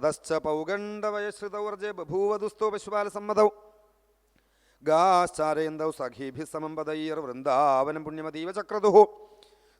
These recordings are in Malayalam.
തതശ്ച പൗഗണ്ഡവയശ്രിതൗർജെ ബഭൂവധുസ്തോ പശുപാലസമ്മതൗ. ഗാശ്ചാരയന്തൗ സഖീഭി സമം വൃന്ദാവനം പുണ്യമതീവ ചക്രതുഃ.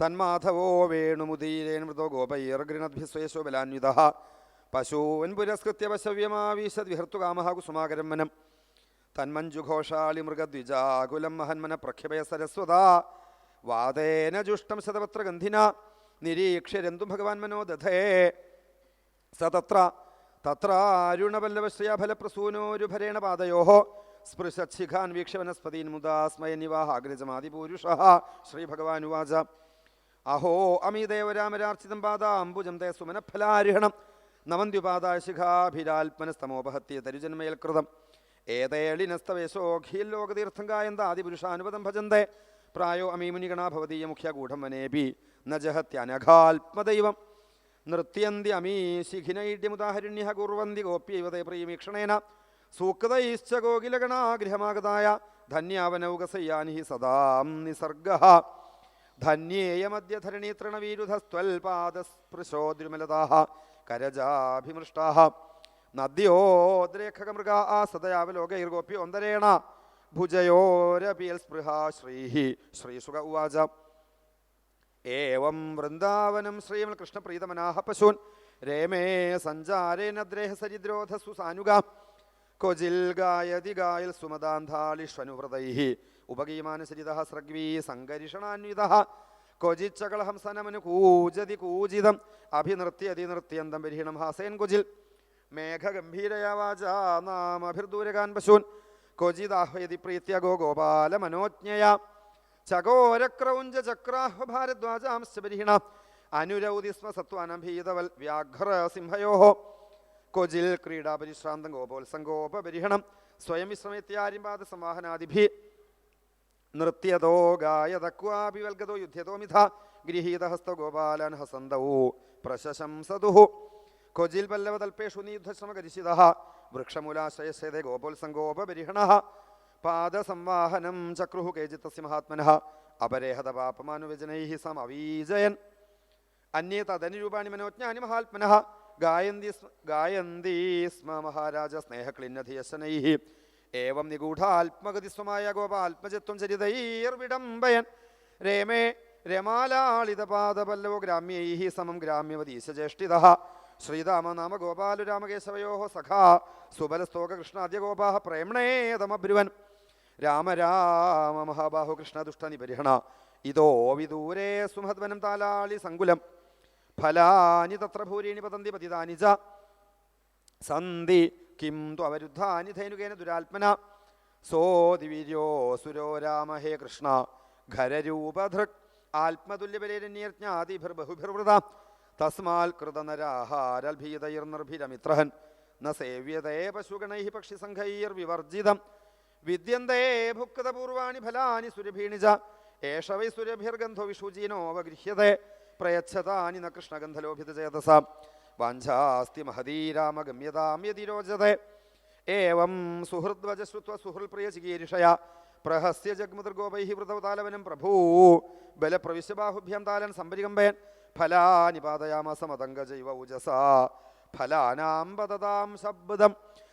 തന്മാധവോ വേണുമുദീരേൺ മൃതോ ഗോപൈർഗൃണദ്ഭി സ്വയശോ ബലാന്വിത. പശൂൻ പുരസ്കൃത്യ പശവ്യമാവീശത് വിഹർത്തുകാമഹ കുസുമാകരം വനം തന്മഞ്ജുഘോഷാളി മൃഗദ്വിജാകുലം മഹന്മന പ്രഖ്യപയ സരസ്വതാ. വാദേന ജുഷ്ടം ശതപത്ര ഗന്ധിന. നിരീക്ഷ്യരന്തു ഭഗവാൻ മനോദധേ. സ തത്ര തത്രാരുണപല്ലവശ്രയാഫലപ്രസൂനോരുഭരേണ പാദയോ സ്പൃശിഖാൻ വീക്ഷ്യ വനസ്പതീൻ മുദാ സ്മയനിവാഹാഗ്രജമാതിപൂരുഷ ശ്രീഭഗവാനുവാച. അഹോ അമീദേവരാമരാർച്ചിതം പാദാംബുജം തേ സുമനഫലാരിഹണം. നമന്ത്യുപാദായ ശിഖാഭിരാത്മനസ്തമോപഹത്യ തരുജന്മയൽകൃതം. ഏതേളിനസ്തവേശോഖീൽ ലോകതീർത്ഥം കായന്ത ആദിപുരുഷാനുപദം ഭജന്തേ. പ്രായോ അമീമുനിഗണാ ഭവതീയ മുഖ്യഗൂഢം വനേപി നജഹത്യനഘാത്മദൈവം ജഹത്യനഘാത്മദൈവം നൃത്യന്തി അമീശിഖിനൈഡ്യമുദാഹരിണ്യ കുർവന്തി ഗോപ്യൈവതേ പ്രിയമീക്ഷണേന സൂക്തൈശ്ച ഗോകിലഗണാഗൃഹമാഗതായ ധന്യാവനൗകസയ്യാനി സദാം നിസർഗ. ധന്യേയമദ്യ തൃണവീരുധസ്ത്വൽപാദസ്പൃശോദ്രുമലതാ കരജാഭിമൃഷ്ടാ നദ്യോദ്രേഖകമൃഗാ ആ സദയാവലോകൈർഗോപ്യോന്തരേണ ഭുജയോരപിയൽ സ്പൃഹ ശ്രീ ശ്രീസുഖ ഉവാച. ഏവം വൃന്ദാവനം ശ്രീമൽ കൃഷ്ണപ്രീതമനാഹ പശൂൻ. രേമേ സഞ്ചാരേനദ്രേഹ സരിദ്രോധ സാനുഗ. കൊജിൽ ഗായതി ഗായൽ സുമദാന്ധാളിഷ്വനുവൃതൈ ഉപഗീമാനുസരിത സ്രഗ്വീ സങ്കരിഷണാന്വിത ക്വചിച്ചകളഹംസനമനു കൂജതി കൂജിതം. അഭിനൃത്യതി നൃത്യന്തം പരിഹീണം ഹാസേൻ കൊജിൽ. മേഘഗംഭീരയാ വാച നാമഭിർദൂരകാൻ പശൂൻ. കൊജിദാഹ്വയതി പ്രീത്യ ഗോ ഗോപാല മനോജ്ഞയാ. ചകോരക്രൗഞ്ച ചക്രാഹ്വ ഭാരദ്വാജാംശ പരിഹിണ അനുരൗതി സ്മ സത്വാനഭീതവൽ വ്യാഘ്ര സിംഹയോ. കൊജിൽ ക്രീഡാപരിശ്രാന്തം ഗോപോത്സംഗോപരിഹണം സ്വയം വിശ്രമിത്യാരിമ്പാദ സമാഹനാദിഭി നൃത്യതോ ഗായതക്വാപി വൽഗതോ യുദ്ധ്യതോ മിഥ ഗൃഹീതഹസ്ത ഗോപാലൻ ഹസന്തൗ പ്രശംസതു കൊജിൽ പല്ലവതൽപേഷു നീയുദ്ധശ്രമകരിശിത വൃക്ഷമൂലാശ്രയസേതേ ഗോപോത്സംഗോപരിഹണ പാദസംവാഹനം ചക്രുഹു കേജിത്തസ്യ മഹാത്മനഃ അപരേഹത പാപമാനുവചനൈ സമവീജയൻ. അന്യേ തദനുരൂപാണി മനോജ്ഞാനി മഹാത്മനഃ ഗായന്തി ഗായന്തി സ്മ മഹാരാജ സ്നേഹക്ലിന്നധിയശനൈ ഏവം നിഗൂഢാത്മഗതിസ്വമായ ഗോപാത്മജത്വം ചരിതൈർവിടംബയൻ. രേമേ രമാലാളിതപാദപല്ലവോ ഗ്രാമ്യൈ സമം ഗ്രാമ്യവതീശജ്യേഷ്ഠിതः. ശ്രീരാമ നാമ ഗോപാലുരാമകേശവയോ സഖാ. സുബലസ്തോകൃഷ്ണാദ്യ ഗോപാ പ്രേംണേതമബ്രുവൻ രാമ രാമ മഹാബാഹു കൃഷ്ണ ദുഷ്ടനിപരിഹണ ഇതോ വിദൂരേ സുമഹദ്വനം താലാളി സങ്കുലം. ഫലാനി തത്ര ഭൂരീണി പതന്തി പതിതാനി ച സന്ധി കിം ത്വവരുദ്ധാനി ധൈനുകേന ദുരാത്മന. സോ ദിവീര്യോ സുരോ രാമ ഹേ കൃഷ്ണ. ഖരരൂപധൃക് ആത്മതുല്യബലേരന്യജ്ഞാതിഭിർബഹുഭിർവൃത തസ്മാൽ കൃതനരാഹാരൽഭീതൈർനിർഭിരമിത്രഹൻ. ന സേവ്യതേ പശുഗണൈ പക്ഷിസംഘൈർവിവർജിതം വിദ്യന്തേ ഭുക്തപൂർവാണി ഫലാനി സുരഭീണിജ. ഏഷവൈ സുരഭിർഗന്ധോ വിഷുജീനോപഗൃഹ്യത്തെ പ്രയച്ഛതാനി ന കൃഷ്ണഗന്ധലോഭിതചേതസ വാഞ്ചാസ്തി മഹതീരാമഗമ്യതാം യതിരോചത്തെ ഏവം സുഹൃദ്വജ ശ്രുത്വ സുഹൃൽപ്രിയ ചികീരിഷയ. പ്രഹസ്യ ജഗ്മുദർഗോപൈ വൃതവതാലവനം പ്രഭൂ. ബലപ്രവിശ്യബാഹുഭ്യം താലൻ സംപരികമ്പേൻ ഫലാനി പാതയാമ സമതംഗജൈവ ഊജസ. ഫലാനാം പതതാം ശബ്ദം.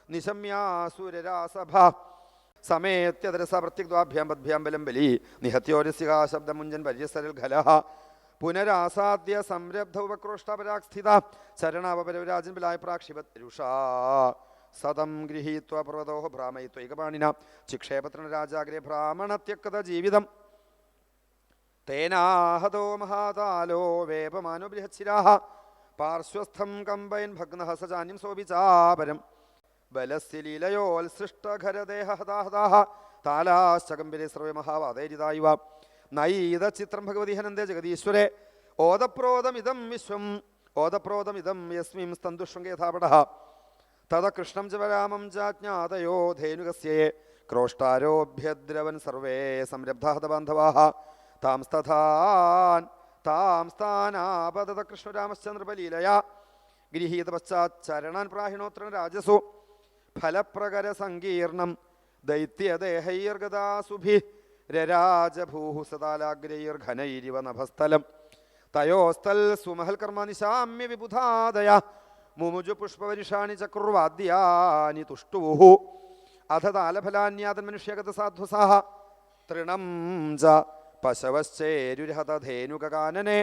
നിശമ്യാസുരരാസഭ. സമേത്യതരസ പദ്ഭ്യം പദ്ഭ്യാം ബലം ബലി. നിഹത്യോരസികാ ശബ്ദമുഞ്ചൻ പരിസരൽ ഖലഹ. പുനരാസാദ്യ സംരബ്ധ ഉപക്രോഷ്ടപരാസ്ഥിത ചരണാവപരവിരാജൻ ബലായ പ്രാക്ഷിപത് രുഷാ. സതം ഗൃഹീത്വ പർവതോ ഭ്രാമയിത്വൈകപാണിന ചിക്ഷേപത്രണ രാജാഗ്രേ ഭ്രാമണത്യക്കത ജീവിതം. തേനാഹതോ മഹാതാലോ വേപമാനോ ബൃഹച്ചിരാഹ പാർശ്വസ്ഥം കമ്പയൻ ഭഗ്നഹസാന്യം സോപിചാപരം ബലസ്യ ലീലയോത്സൃഷ്ടഖരദേഹഹതാഹതാഹ താലാശ്ചകമ്പിരെ സർവേ മഹാവാതേരിതായുവ നൈത ചിത്രം ഭഗവതി ഹനന്ദേ ജഗദീശ്വരെ. ഓതപ്രോതമിതം വിശ്വം. ഓതപ്രോതമിതം യസ്മിം സ്തന്തുഷൃംഗേഥാപട തത കൃഷ്ണം ച ജാജ്ഞാദയോ ചാജ്ഞാതയോ ധേനുകസ്യേ ക്രോഷ്ടാരോഭ്യദ്രവൻ സർവേ സംരബ്ധാഹതബാന്ധവാः താംസ്തഥാൻ താം കൃഷ്ണരാമശ്ചന്ദ്രബലീലയ. കൃഷ്ണരാമശ്ചന്ദ്രപലീലയാ ചരണാൻ പശ്ചാച്ചരണാൻ പ്രാഹിണോത്ര രാജസു. ഫലപ്രകര സങ്കീർണം ദൈത്യദേഹൈർഗദാസുഭി രരാജഭൂഹു സദാലാഗ്രൈർഘനൈരിവ നഭസ്ഥലം. തയോസ്തൽ സുമഹൽ കർമ്മ നിശാമ്യ വിബുധാദയ മുമുജു പുഷ്പവരിഷാണി ചക്രുർവാദ്യാനി തുഷ്ടുവുഹു. അധ താലഫലാന്യാതൻ മനുഷ്യഗത സാധ്വസാഹ തൃണം ച പശവശ്ചേരുരഹതധേനുകാനനെ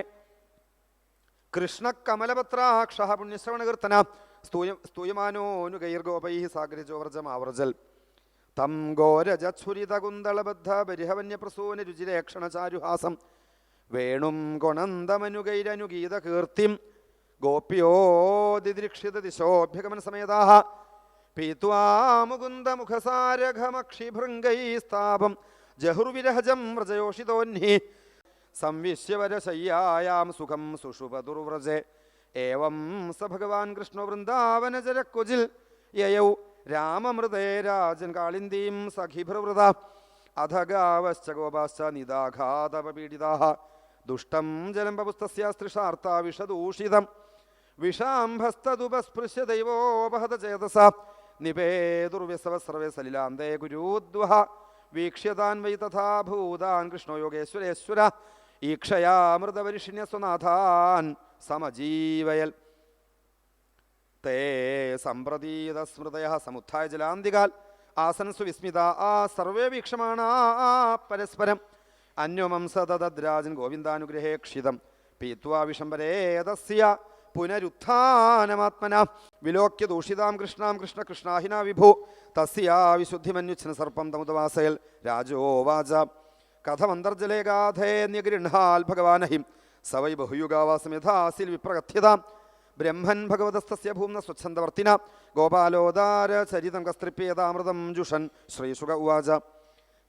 കൃഷ്ണകമലപത്രാക്ഷ പുണ്യശ്രവണകീർത്തന സ്തൂയ സ്തൂയമാനോനുഗൈർഗോപൈ സാഗ്രജോ വ്രജമാവ്രജൽ തം ഘോരജുരിതകുന്തളബദ്ധ ബരിഹവന്യപ്രസൂന രുചിരേക്ഷണചാരുഹാസം. വേണും ഗുണന്തമനുഗൈരനുഗീത കീർത്തിം ഗോപ്യോ ദിദൃക്ഷിത ദിശോഭ്യഗമന സമേതാഹ പീത്വാ മുകുന്ദമുഖസാരഘമക്ഷിഭൃംഗൈസ്താപം ജഹുർവിരഹജം വ്രജയോഷിതോന്നി സംവിശ്യവരശയ്യായാം സുഖം സുഷുപതുർവ്രജെ. ഏവം സ ഭഗവാൻ കൃഷ്ണ വൃന്ദാവനജരക്കുജിൽ യയൗ രാമമൃതേ രാജൻ കാളിന്ദീം സഖിഭ്രവൃത അധ ഗാവശ്ച ഗോപാശ്ച നിദാഘാതപീഡിതാः ദുഷ്ടം ജലം ബപുസ്തസ്യാസ്തൃഷാർത്താ വിഷദൂഷിതം. വിഷാംഭസ്തതുപസ്പൃശ്യ ദൈവോപഹത ചേതസ. നിപേതുർവ്യസവ സർവേ സലിലാന്തേ ഗുരുദ്വഹ. വീക്ഷ്യതാൻ വൈ തഥാ ഭൂതാൻ കൃഷ്ണോ യോഗേശ്വരേശ്വര. ഈക്ഷയാമൃതപരിഷിണ്യ സ്വനാഥാൻ സമജീവയൽ. തേ സമ്പ്രതീത സ്മൃതയ സമുത്ഥായ ജലാന്തികാൽ. ആസനസു വിസ്മിത ആ സർവേ വീക്ഷമാണ പരസ്പരം. അന്വമം ഗോവിന്ദാനുഗ്രഹേക്ഷിതം ഗോവിന്ദാനുഗ്രഹേ ക്ഷിതം. പീത്വാ വിഷംബരേതസ്യ പുനരുത്ഥാനമാത്മന. വിലോക്യ ദൂഷിതാം കൃഷ്ണാം കൃഷ്ണ കൃഷ്ണാഹിന വിഭു. തസ്യാ വിശുദ്ധിമന്യുച്ഛന സർപ്പം തമുദവാസയൽ രാജോവാച കഥമന്തർജലേ ഗാധേന്യഗൃഹാൽ ഭഗവാനഹിം. സവൈ ബഹുയുഗാവാസം വിപ്രകഥ്യതാം ബ്രഹ്മൻ ഭഗവതസ്തസ്യ ഭൂമ്ന സ്വച്ഛന്ദവർത്തിന. ഗോപാലോദാര ചരിതം കസ്തൃപ്യേതാമൃതം ജുഷൻ. ശ്രീശുക ഉവാച.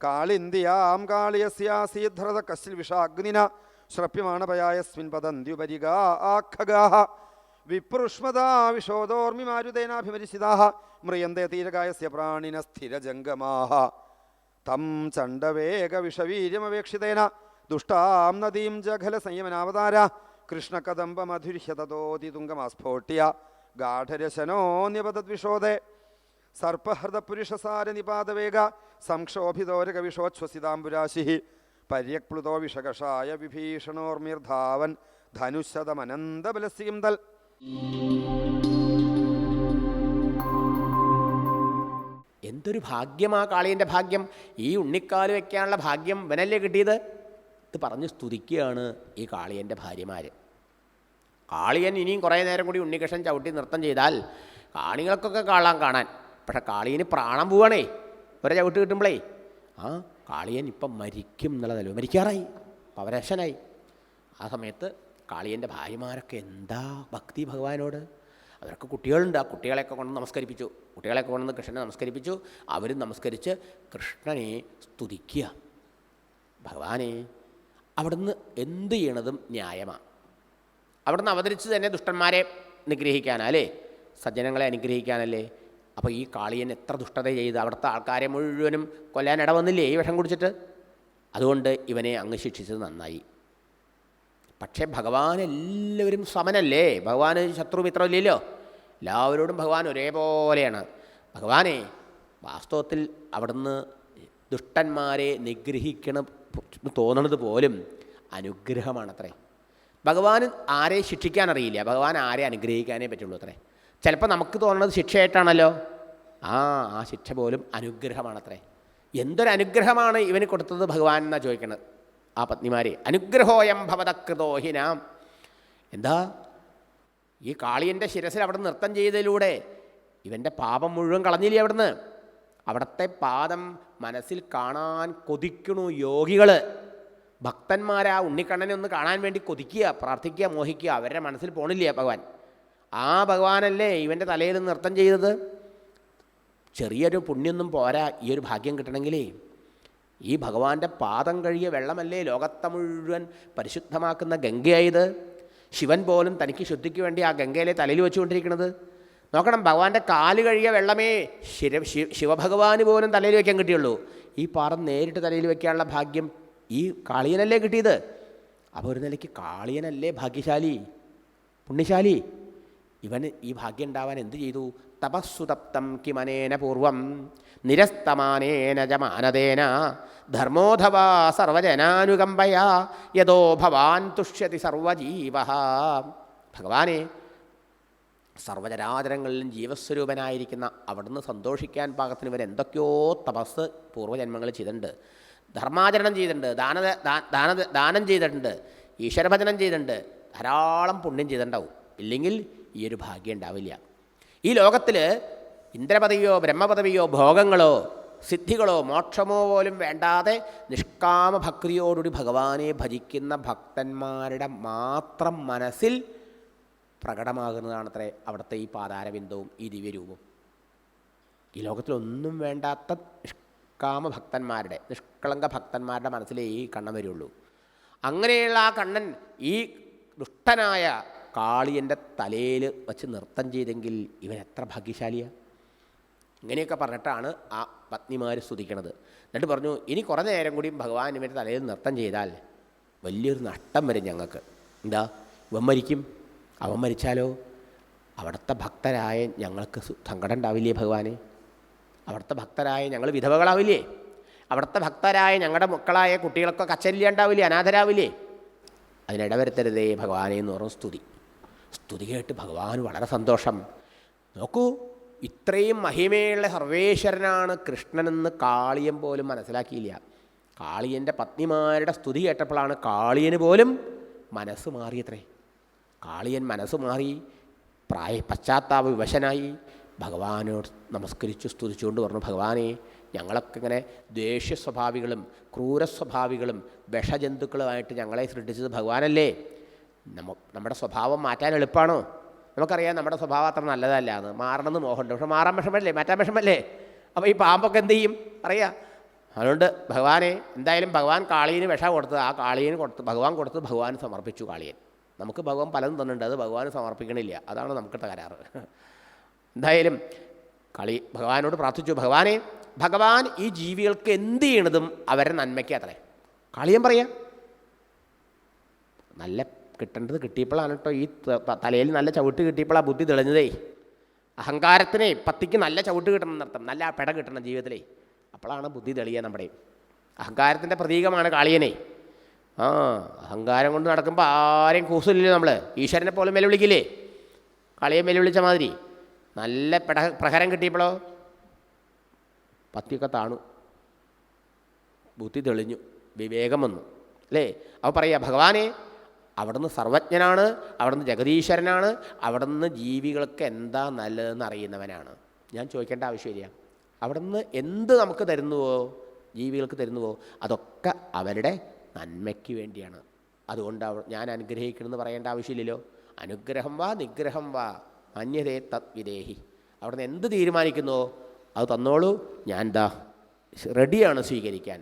കാളിന്ദിയാം കാളിയസ്യാസീധൃത കശിൽ വിഷാഗ്നിന. ശ്രപ്യമാണപയായസ്മിൻ പതന്ത്യുപരിഗാ ആഖഗാഹ. വിപ്രുഷ്മതാ വിശോദോർമി മാരുതേനാഭിമരിശിതാഹ മ്രിയന്തേ തീരകായസ്യ പ്രാണിന സ്ഥിരജംഗമാഹ. തം ചണ്ഡവേഗവിഷവീര്യമപേക്ഷിതേന. ദുഷ്ടാം നദീം ജഘല സംയമനാവതാര കൃഷ്ണകദംബമധുര്യതതോതിതുംഗമാസ്ഫോട്യ ഗാഠരശനോന്യപതദ്വിഷോദേ സർപ്പഹൃതപുരുഷസാര നിപാതവേഗ സംക്ഷോഭിതോരകവിഷോച്ഛ്വസിതാംബുരാശി പര്യക്പ്ലുതോ വിഷകഷായ വിഭീഷണോർമിർധാവൻ ധനുശതമനന്തബലസ്യം തൽ എന്തൊരു ഭാഗ്യമാ കാളിയന്റെ ഭാഗ്യം? ഈ ഉണ്ണിക്കാൽ വെക്കാനുള്ള ഭാഗ്യം വനല്ലേ കിട്ടിയത്? ഇത് പറഞ്ഞ് സ്തുതിക്കുകയാണ് ഈ കാളിയന്റെ ഭാര്യമാർ കാളിയൻ ഇനിയും കുറേ നേരം കൂടി ഉണ്ണികൃഷ്ണൻ ചവിട്ടി നൃത്തം ചെയ്താൽ കാണികൾക്കൊക്കെ കാളാൻ കാണാൻ. പക്ഷേ കാളിയന് പ്രാണം പോവാണേ. ഒരേ ചവിട്ട് കിട്ടുമ്പോഴേ ആ കാളിയൻ ഇപ്പം മരിക്കും എന്നുള്ളതല്ലോ മരിക്കാറായി. പവരശനായി ആ സമയത്ത് കാളിയന്റെ ഭാര്യമാരൊക്കെ എന്താ ഭക്തി ഭഗവാനോട്? അവർക്ക് കുട്ടികളുണ്ട്. ആ കുട്ടികളെയൊക്കെ കൊണ്ട് നമസ്കരിപ്പിച്ചു. കുട്ടികളെയൊക്കെ കൊണ്ടുവന്ന് കൃഷ്ണനെ നമസ്കരിപ്പിച്ചു. അവരും നമസ്കരിച്ച് കൃഷ്ണനെ സ്തുതിക്കുക. ഭഗവാനെ അവിടുന്ന് എന്ത് ചെയ്യണതും ന്യായമാണ് അവിടുന്ന് അവതരിച്ച് തന്നെ ദുഷ്ടന്മാരെ നിഗ്രഹിക്കാനല്ലേ സജ്ജനങ്ങളെ അനുഗ്രഹിക്കാനല്ലേ അപ്പോൾ ഈ കാളിയൻ എത്ര ദുഷ്ടത ചെയ്ത് അവിടുത്തെ ആൾക്കാരെ മുഴുവനും കൊല്ലാൻ ഇടവന്നില്ലേ ഈ വിഷം കുടിച്ചിട്ട്? അതുകൊണ്ട് ഇവനെ അങ്ങ് ശിക്ഷിച്ചത് നന്നായി. പക്ഷേ ഭഗവാൻ എല്ലാവരും സമനല്ലേ? ഭഗവാന് ശത്രുമിത്രമില്ലല്ലോ എല്ലാവരോടും ഭഗവാൻ ഒരേപോലെയാണ്. ഭഗവാനെ വാസ്തവത്തിൽ അവിടുന്ന് ദുഷ്ടന്മാരെ നിഗ്രഹിക്കണം തോന്നണത് പോലും അനുഗ്രഹമാണത്രേ. ഭഗവാൻ ആരെ ശിക്ഷിക്കാൻ അറിയില്ല ഭഗവാൻ ആരെ അനുഗ്രഹിക്കാനേ പറ്റുള്ളൂ അത്രേ. ചിലപ്പോൾ നമുക്ക് തോന്നുന്നത് ശിക്ഷയായിട്ടാണല്ലോ. ആ ആ ശിക്ഷ പോലും അനുഗ്രഹമാണത്രേ. എന്തൊരു അനുഗ്രഹമാണ് ഇവന് കൊടുത്തത് ഭഗവാൻ എന്നാണ് ചോദിക്കുന്നത് ആ പത്നിമാരെ? അനുഗ്രഹോയം ഭവതകൃതോഹിനാം എന്താ? ഈ കാളിയന്റെ ശിരസിൽ അവിടെ നൃത്തം ചെയ്തതിലൂടെ ഇവന്റെ പാപം മുഴുവൻ കളഞ്ഞില്ലേ അവിടുന്ന്? അവിടുത്തെ പാദം മനസ്സിൽ കാണാൻ കൊതിക്കണു യോഗികൾ ഭക്തന്മാരാ ഉണ്ണിക്കണ്ണനെ ഒന്ന് കാണാൻ വേണ്ടി കൊതിക്കുക പ്രാർത്ഥിക്കുക മോഹിക്കുക അവരുടെ മനസ്സിൽ പോണില്ല ഭഗവാൻ? ആ ഭഗവാനല്ലേ ഇവന്റെ തലയിൽ നൃത്തം ചെയ്തത്? ചെറിയൊരു പുണ്യൊന്നും പോരാ ഈ ഒരു ഭാഗ്യം കിട്ടണമെങ്കിലേ. ഈ ഭഗവാന്റെ പാദം കഴിയ വെള്ളമല്ലേ ലോകത്തെ മുഴുവൻ പരിശുദ്ധമാക്കുന്ന ഗംഗയായത്? ശിവൻ പോലും തനിക്ക് ശുദ്ധിക്ക് വേണ്ടി ആ ഗംഗയിലെ തലയിൽ വെച്ചുകൊണ്ടിരിക്കുന്നത്. നോക്കണം ഭഗവാന്റെ കാൽ കഴിയ വെള്ളമേ ശിര ശിവഭഗവാന് പോലും തലയിൽ വയ്ക്കാൻ കിട്ടിയുള്ളൂ. ഈ പാറ നേരിട്ട് തലയിൽ വയ്ക്കാനുള്ള ഭാഗ്യം ഈ കാളിയനല്ലേ കിട്ടിയത്? അപ്പോൾ ഒരു നിലയ്ക്ക് കാളിയനല്ലേ ഭാഗ്യശാലി? പുണ്യശാലി? ഇവന് ഈ ഭാഗ്യം ഉണ്ടാവാൻ എന്ത് ചെയ്തു? തപസ്സുതപ്തം കിമനേന പൂർവം നിരസ്തമാനേന ജമാനതേന. ധർമ്മോധവാ സർവജനാനുകമ്പയാ. യതോ ഭവാൻ തുഷ്യതി സർവജീവ ഭഗവാനെ സർവചരാചരങ്ങളിലും ജീവസ്വരൂപനായിരിക്കുന്ന അവിടുന്ന് സന്തോഷിക്കാൻ പാകത്തിന് ഇവർ എന്തൊക്കെയോ തപസ് പൂർവജന്മങ്ങൾ ചെയ്തിട്ടുണ്ട്. ധർമാചരണം ചെയ്തിട്ടുണ്ട് ദാന ദാന ദാനം ചെയ്തിട്ടുണ്ട് ഈശ്വരഭജനം ചെയ്തിട്ടുണ്ട് ധാരാളം പുണ്യം ചെയ്തിട്ടുണ്ടാവും. ഇല്ലെങ്കിൽ ഈ ഒരു ഭാഗ്യം ഉണ്ടാവില്ല. ഈ ലോകത്തിൽ ഇന്ദ്രപദവിയോ ബ്രഹ്മപദവിയോ ഭോഗങ്ങളോ സിദ്ധികളോ മോക്ഷമോ പോലും വേണ്ടാതെ നിഷ്കാമ ഭക്തിയോടുകൂടി ഭഗവാനെ ഭജിക്കുന്ന ഭക്തന്മാരുടെ മാത്രം മനസ്സിൽ പ്രകടമാകുന്നതാണത്രേ അവിടുത്തെ ഈ പാതാരബിന്ദവും ഈ ദിവ്യരൂപവും. ഈ ലോകത്തിലൊന്നും വേണ്ടാത്ത നിഷ്കാമ ഭക്തന്മാരുടെ നിഷ്കളങ്ക ഭക്തന്മാരുടെ മനസ്സിലേ ഈ കണ്ണൻ വരുള്ളൂ. അങ്ങനെയുള്ള ആ കണ്ണൻ ഈ ദുഷ്ടനായ കാളിയന്റെ തലയിൽ വച്ച് നൃത്തം ചെയ്തെങ്കിൽ ഇവൻ എത്ര ഭാഗ്യശാലിയാണ് ഇങ്ങനെയൊക്കെ പറഞ്ഞിട്ടാണ് ആ പത്നിമാർ സ്തുതിക്കണത്. എന്നിട്ട് പറഞ്ഞു ഇനി കുറേ നേരം കൂടിയും ഭഗവാൻ ഇവരുടെ തലയിൽ നൃത്തം ചെയ്താൽ വലിയൊരു നഷ്ടം വരും ഞങ്ങൾക്ക്. എന്താ? ഇവൻ മരിക്കും? അവൻ മരിച്ചാലോ? അവിടുത്തെ ഭക്തരായ ഞങ്ങൾക്ക് സങ്കടം ഉണ്ടാവില്ലേ ഭഗവാനെ? അവിടുത്തെ ഭക്തരായ ഞങ്ങൾ വിധവകളാവില്ലേ? അവിടുത്തെ ഭക്തരായ ഞങ്ങളുടെ മക്കളായ കുട്ടികളൊക്കെ കച്ചരില്ലാണ്ടാവില്ലേ അനാഥരാവില്ലേ? അതിനിടവരുത്തരുതേ ഭഗവാനെ എന്ന് പറഞ്ഞു സ്തുതി. സ്തുതി കേട്ട് ഭഗവാൻ വളരെ സന്തോഷം. നോക്കൂ ഇത്രയും മഹിമയുള്ള സർവേശ്വരനാണ് കൃഷ്ണനെന്ന് കാളിയൻ പോലും മനസ്സിലാക്കിയില്ല. കാളിയന്റെ പത്നിമാരുടെ സ്തുതി കേട്ടപ്പോഴാണ് കാളിയന് പോലും മനസ്സ് മാറിയത്രേ. കാളിയൻ മനസ്സ് മാറി പ്രായ പശ്ചാത്താപ വിവശനായി. ഭഗവാനോട് നമസ്കരിച്ചു സ്തുതിച്ചുകൊണ്ട് പറഞ്ഞു ഭഗവാനെ ഞങ്ങളൊക്കെ ഇങ്ങനെ ദേഷ്യ സ്വഭാവികളും ക്രൂര സ്വഭാവികളും വിഷജന്തുക്കളുമായിട്ട് ഞങ്ങളെ സൃഷ്ടിച്ചത് ഭഗവാനല്ലേ? നമ്മ നമ്മുടെ സ്വഭാവം മാറ്റാൻ എളുപ്പമാണോ നമുക്കറിയാം നമ്മുടെ സ്വഭാവം അത്ര നല്ലതല്ല എന്ന്. മാറണമെന്ന് മോഹമുണ്ട്. പക്ഷെ മാറാൻ വിഷമല്ലേ മാറ്റാൻ വിഷമല്ലേ അപ്പോൾ ഈ പാമ്പൊക്കെ എന്ത് ചെയ്യും? അറിയാം? അതുകൊണ്ട് ഭഗവാനെ എന്തായാലും ഭഗവാൻ കാളിയന് വിഷം കൊടുത്തത് ആ കാളിയന് കൊടുത്ത് ഭഗവാൻ കൊടുത്തത് ഭഗവാൻ സമർപ്പിച്ചു കാളിയൻ നമുക്ക് ഭഗവാൻ പലതും തന്നിട്ടുണ്ട്. അത് ഭഗവാൻ സമർപ്പിക്കണില്ല. അതാണ് നമുക്ക് തകരാറ് എന്തായാലും കളി ഭഗവാനോട് പ്രാർത്ഥിച്ചു. ഭഗവാനെ ഭഗവാൻ ഈ ജീവികൾക്ക് എന്ത് ചെയ്യണതും അവരുടെ നന്മയ്ക്ക് അത്രേ. കളിയൻ പറയാം നല്ല കിട്ടേണ്ടത് കിട്ടിയപ്പോഴാണ് കേട്ടോ ഈ തലയിൽ നല്ല ചവിട്ട് കിട്ടിയപ്പോഴാണ് ബുദ്ധി തെളിഞ്ഞതേ. അഹങ്കാരത്തിനെ പത്തിക്ക് നല്ല ചവിട്ട് കിട്ടണം എന്നർത്ഥം. നല്ല പെട കിട്ടണം ജീവിതത്തിലേ. അപ്പോഴാണ് ബുദ്ധി തെളിയുക നമ്മുടെ. അഹങ്കാരത്തിന്റെ പ്രതീകമാണ് കാളിയനെ. ആ അഹങ്കാരം കൊണ്ട് നടക്കുമ്പോൾ ആരെയും കൂസില്ലേ നമ്മൾ ഈശ്വരനെ പോലും വെല്ലുവിളിക്കില്ലേ? കളിയെ വെല്ലുവിളിച്ച മാതിരി. നല്ല പെട പ്രഹരം കിട്ടിയപ്പോഴോ? പത്തിയൊക്കെ താണു. ബുദ്ധി തെളിഞ്ഞു. വിവേകം വന്നു. അല്ലേ? അപ്പോൾ പറയുക ഭഗവാനെ അവിടുന്ന് സർവജ്ഞനാണ് അവിടുന്ന് ജഗതീശ്വരനാണ് അവിടുന്ന് ജീവികൾക്ക് എന്താ നല്ലതെന്ന് അറിയുന്നവനാണ്. ഞാൻ ചോദിക്കേണ്ട ആവശ്യമില്ല അവിടുന്ന് എന്ത് നമുക്ക് തരുന്നുവോ ജീവികൾക്ക് തരുന്നുവോ അതൊക്കെ അവരുടെ നന്മയ്ക്ക് വേണ്ടിയാണ്. അതുകൊണ്ട് ഞാൻ അനുഗ്രഹിക്കണമെന്ന് പറയേണ്ട ആവശ്യമില്ലല്ലോ. അനുഗ്രഹം വാ നിഗ്രഹം വാ. മന്യതേ തത് വിദേഹി. അവിടുന്ന് എന്ത് തീരുമാനിക്കുന്നുവോ അത് തന്നോളൂ. ഞാൻ ദാ റെഡിയാണ് സ്വീകരിക്കാൻ.